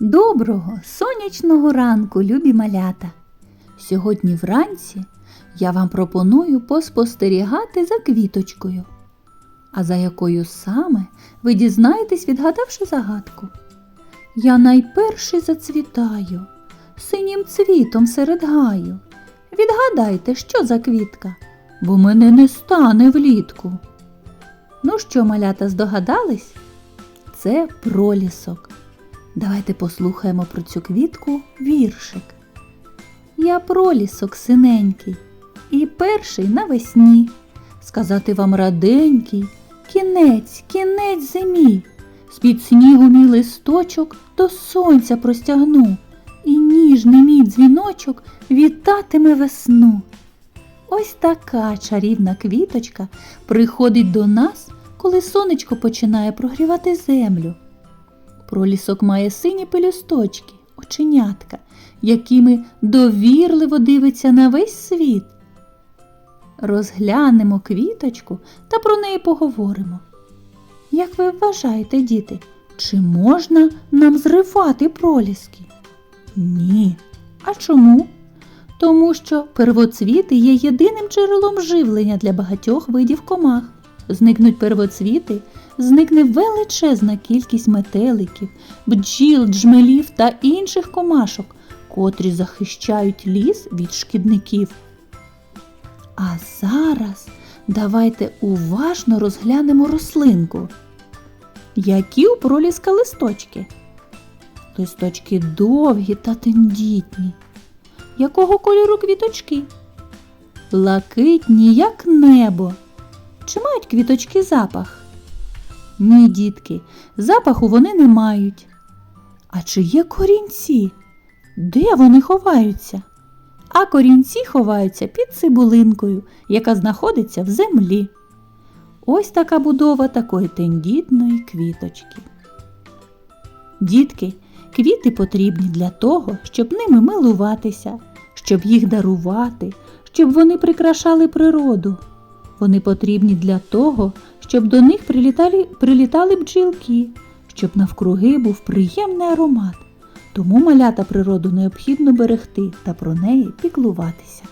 Доброго сонячного ранку, любі малята! Сьогодні вранці я вам пропоную поспостерігати за квіточкою. А за якою саме ви дізнаєтесь, відгадавши загадку. Я найперший зацвітаю, синім цвітом серед гаю. Відгадайте, що за квітка, бо мене не стане влітку. Ну що, малята, здогадались? Це пролісок. Давайте послухаємо про цю квітку віршик. Я пролісок синенький, і перший навесні. Сказати вам раденький, кінець, кінець зимі. З-під снігу мій листочок до сонця простягну, і ніжний мій дзвіночок вітатиме весну. Ось така чарівна квіточка приходить до нас, коли сонечко починає прогрівати землю. Пролісок має сині пелюсточки, оченятка, якими довірливо дивиться на весь світ. Розглянемо квіточку та про неї поговоримо. Як ви вважаєте, діти, чи можна нам зривати проліски? Ні. А чому? Тому що первоцвіти є єдиним джерелом живлення для багатьох видів комах. Зникнуть первоцвіти, зникне величезна кількість метеликів, бджіл, джмелів та інших комашок, котрі захищають ліс від шкідників. А зараз давайте уважно розглянемо рослинку. Які у проліска листочки? Листочки довгі та тендітні. Якого кольору квіточки? Блакитні, як небо. Чи мають квіточки запах? Ні, дітки, запаху вони не мають. А чи є корінці? Де вони ховаються? А корінці ховаються під цибулинкою, яка знаходиться в землі. Ось така будова такої тендітної квіточки. Дітки, квіти потрібні для того, щоб ними милуватися, щоб їх дарувати, щоб вони прикрашали природу. Вони потрібні для того, щоб до них прилітали, прилітали бджілки, щоб навкруги був приємний аромат. Тому малята природу необхідно берегти та про неї піклуватися.